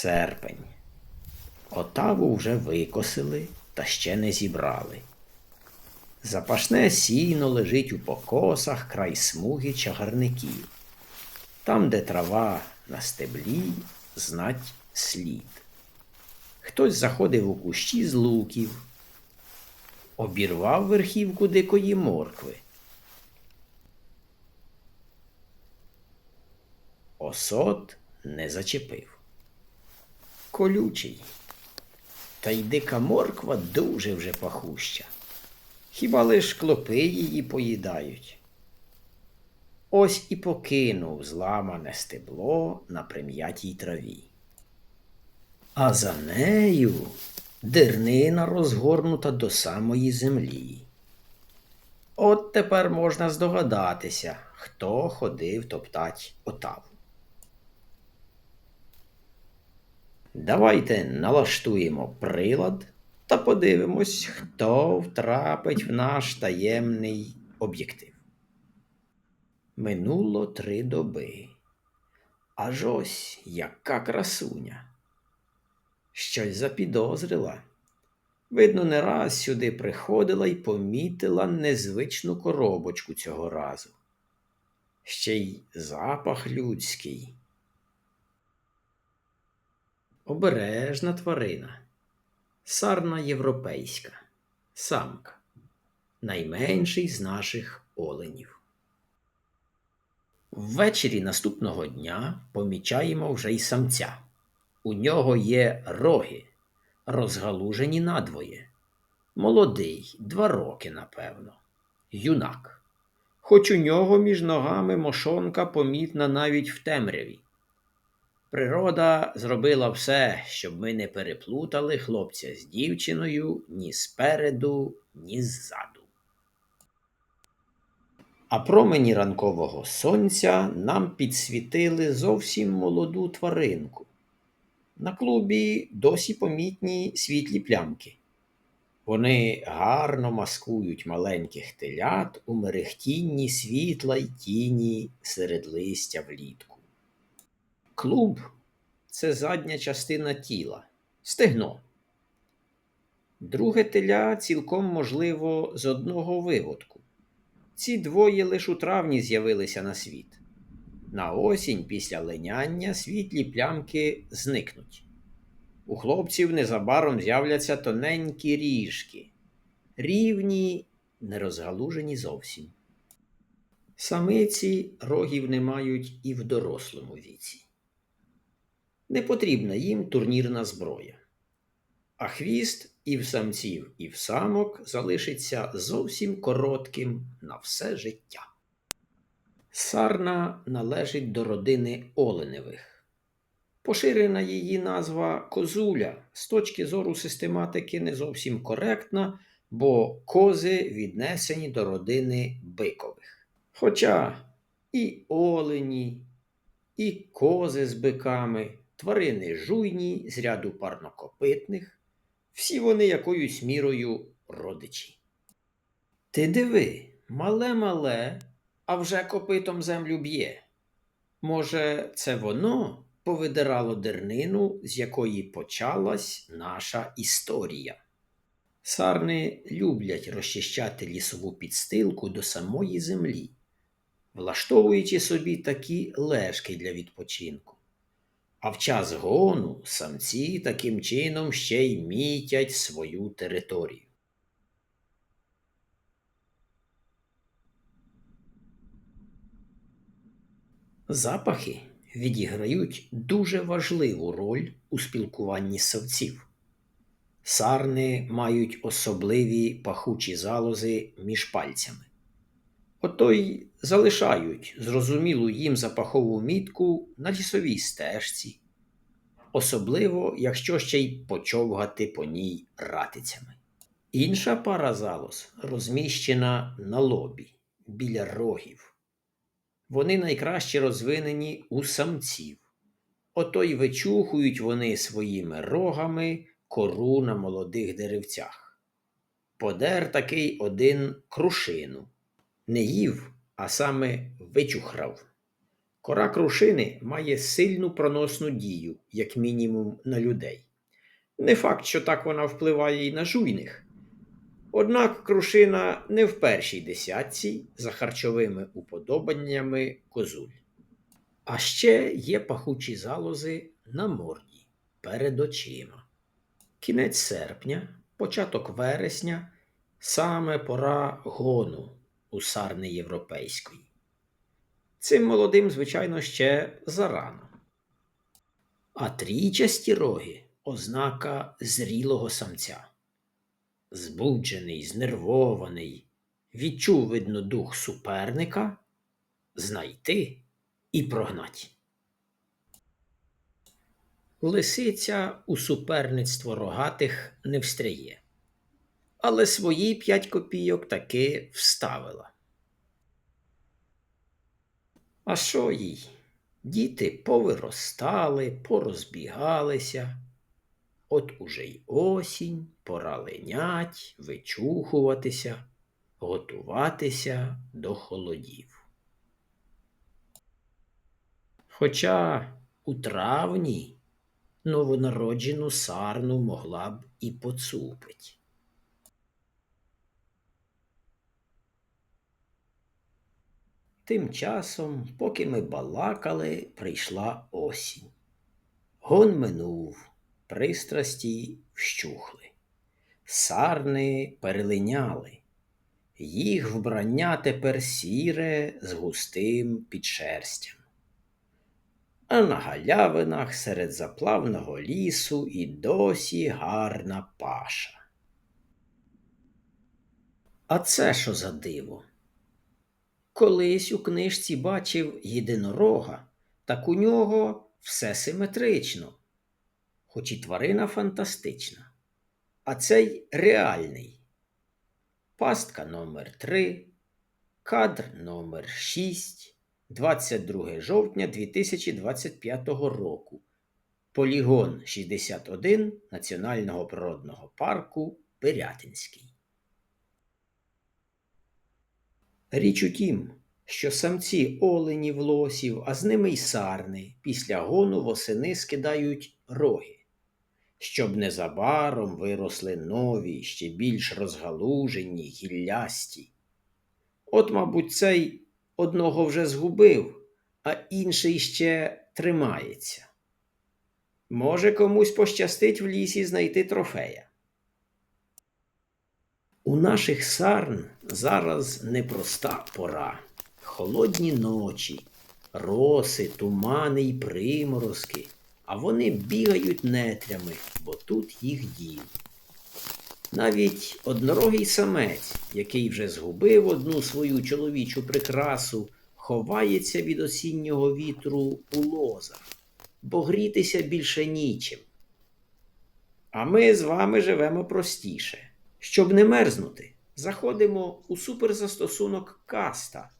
Серпень. Отаву вже викосили та ще не зібрали. Запашне сіно лежить у покосах край смуги чагарників. Там, де трава на стеблі, знать слід. Хтось заходив у кущі з луків, обірвав верхівку дикої моркви. Осот не зачепив. Колючий. Та й дика морква дуже вже пахуща. Хіба лиш клопи її поїдають? Ось і покинув зламане стебло на прим'ятій траві. А за нею дернина розгорнута до самої землі. От тепер можна здогадатися, хто ходив топтать отаву. Давайте налаштуємо прилад та подивимось, хто втрапить в наш таємний об'єктив. Минуло три доби. Аж ось яка красуня. Щось запідозрила. Видно, не раз сюди приходила і помітила незвичну коробочку цього разу. Ще й запах людський. Обережна тварина. Сарна європейська, самка, найменший з наших оленів. Ввечері наступного дня помічаємо вже й самця. У нього є роги, розгалужені надвоє. Молодий, два роки, напевно, юнак. Хоч у нього між ногами мошонка помітна навіть в темряві. Природа зробила все, щоб ми не переплутали хлопця з дівчиною ні спереду, ні ззаду. А промені ранкового сонця нам підсвітили зовсім молоду тваринку. На клубі досі помітні світлі плямки. Вони гарно маскують маленьких телят у мерехтінні світла й тіні серед листя влітку. Клуб це задня частина тіла, стегно. Друге теля цілком можливо з одного виводку. Ці двоє лише у травні з'явилися на світ. На осінь після леняння світлі плямки зникнуть. У хлопців незабаром з'являться тоненькі ріжки, рівні, не розгалужені зовсім. Самиці рогів не мають і в дорослому віці. Не потрібна їм турнірна зброя. А хвіст і в самців, і в самок залишиться зовсім коротким на все життя. Сарна належить до родини оленевих. Поширена її назва козуля з точки зору систематики не зовсім коректна, бо кози віднесені до родини бикових. Хоча і олені, і кози з биками, тварини жуйні з ряду парнокопитних, всі вони якоюсь мірою родичі. Ти диви, мале-мале, а вже копитом землю б'є. Може, це воно повидирало дернину, з якої почалась наша історія. Сарни люблять розчищати лісову підстилку до самої землі, влаштовуючи собі такі лежки для відпочинку. А в час гону самці таким чином ще й мітять свою територію. Запахи відіграють дуже важливу роль у спілкуванні совців. Сарни мають особливі пахучі залози між пальцями. Ото й залишають зрозумілу їм запахову мітку на лісовій стежці, особливо якщо ще й почовгати по ній ратицями. Інша пара залоз розміщена на лобі біля рогів. Вони найкраще розвинені у самців. Ото й вичухують вони своїми рогами кору на молодих деревцях. Подер такий один крушину. Не їв, а саме вичухрав. Кора крушини має сильну проносну дію, як мінімум, на людей. Не факт, що так вона впливає і на жуйних. Однак крушина не в першій десятці за харчовими уподобаннями козуль. А ще є пахучі залози на морді перед очима. Кінець серпня, початок вересня саме пора гону у сарни європейської. Цим молодим, звичайно, ще зарано. А трійчасті роги ознака зрілого самця. Збуджений, знервований, відчув, видно, дух суперника, знайти і прогнать. Лисиця у суперництво рогатих не встряє, але свої п'ять копійок таки вставила. А що їй? Діти повиростали, порозбігалися. От уже й осінь, пора ленять, вичухуватися, готуватися до холодів. Хоча у травні новонароджену сарну могла б і поцупить. Тим часом, поки ми балакали, прийшла осінь. Гон минув, пристрасті вщухли. Сарни перелиняли. Їх вбрання тепер сіре з густим підшерстям. А на галявинах серед заплавного лісу і досі гарна паша. А це що за диво? Колись у книжці бачив єдинорога, так у нього все симетрично, хоч і тварина фантастична. А цей реальний. Пастка номер 3 кадр номер 6 22 жовтня 2025 року. Полігон 61 Національного природного парку Пирятинський. Річ у тім, що самці оленів лосів, а з ними й сарни після гону восени скидають роги, щоб незабаром виросли нові, ще більш розгалужені, гіллясті. От, мабуть, цей одного вже згубив, а інший ще тримається. Може, комусь пощастить в лісі знайти трофея. У наших сарн зараз непроста пора. Холодні ночі, роси, тумани й приморозки, а вони бігають нетрями, бо тут їх дім. Навіть однорогий самець, який вже згубив одну свою чоловічу прикрасу, ховається від осіннього вітру у лозах, бо грітися більше нічим. А ми з вами живемо простіше. Щоб не мерзнути, заходимо у суперзастосунок каста.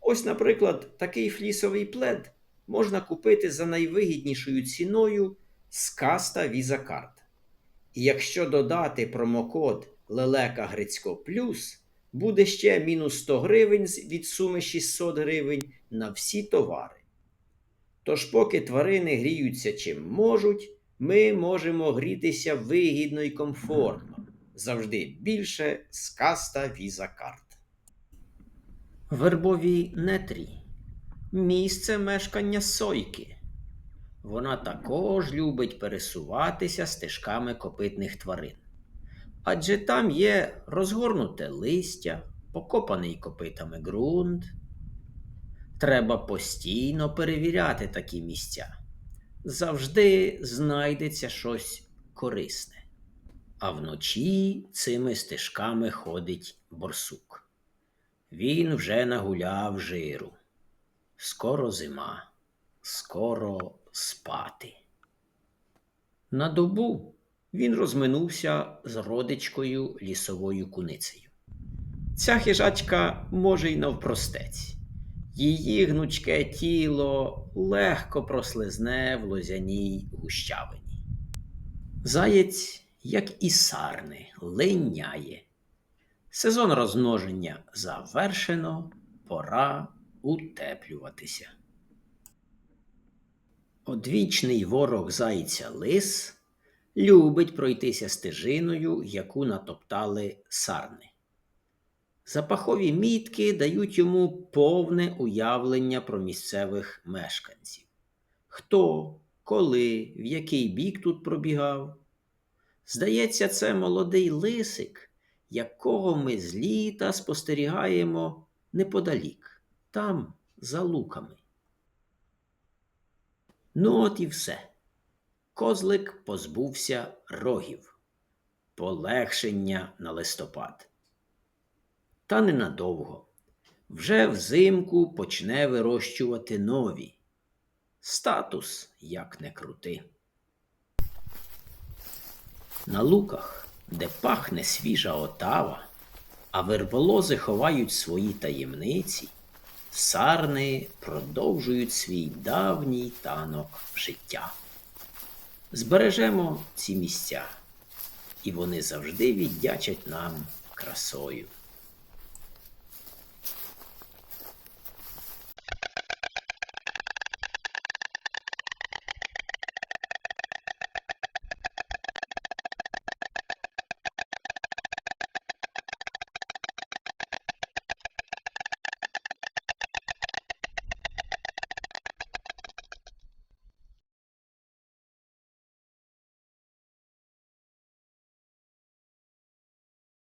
Ось, наприклад, такий флісовий плед можна купити за найвигіднішою ціною з каста Visa Card. І якщо додати промокод Лелека Грицько Плюс, буде ще мінус 100 гривень від суми 600 гривень на всі товари. Тож, поки тварини гріються чим можуть, ми можемо грітися вигідно і комфортно завжди більше з каста Visa Card. Вербові нетрі місце мешкання сойки. Вона також любить пересуватися стежками копитних тварин. Адже там є розгорнуте листя, покопаний копитами ґрунт. Треба постійно перевіряти такі місця. Завжди знайдеться щось корисне а вночі цими стежками ходить борсук. Він вже нагуляв жиру. Скоро зима, скоро спати. На добу він розминувся з родичкою лісовою куницею. Ця хижачка може й навпростець. Її гнучке тіло легко прослизне в лозяній гущавині. Заєць як і сарни, линяє. Сезон розмноження завершено, пора утеплюватися. Одвічний ворог зайця лис любить пройтися стежиною, яку натоптали сарни. Запахові мітки дають йому повне уявлення про місцевих мешканців. Хто, коли, в який бік тут пробігав. Здається, це молодий лисик, якого ми з літа спостерігаємо неподалік, там, за луками. Ну, от і все. Козлик позбувся рогів, полегшення на листопад. Та ненадовго. Вже взимку почне вирощувати нові. Статус, як не крути. На луках, де пахне свіжа отава, а верболози ховають свої таємниці, сарни продовжують свій давній танок життя. Збережемо ці місця, і вони завжди віддячать нам красою.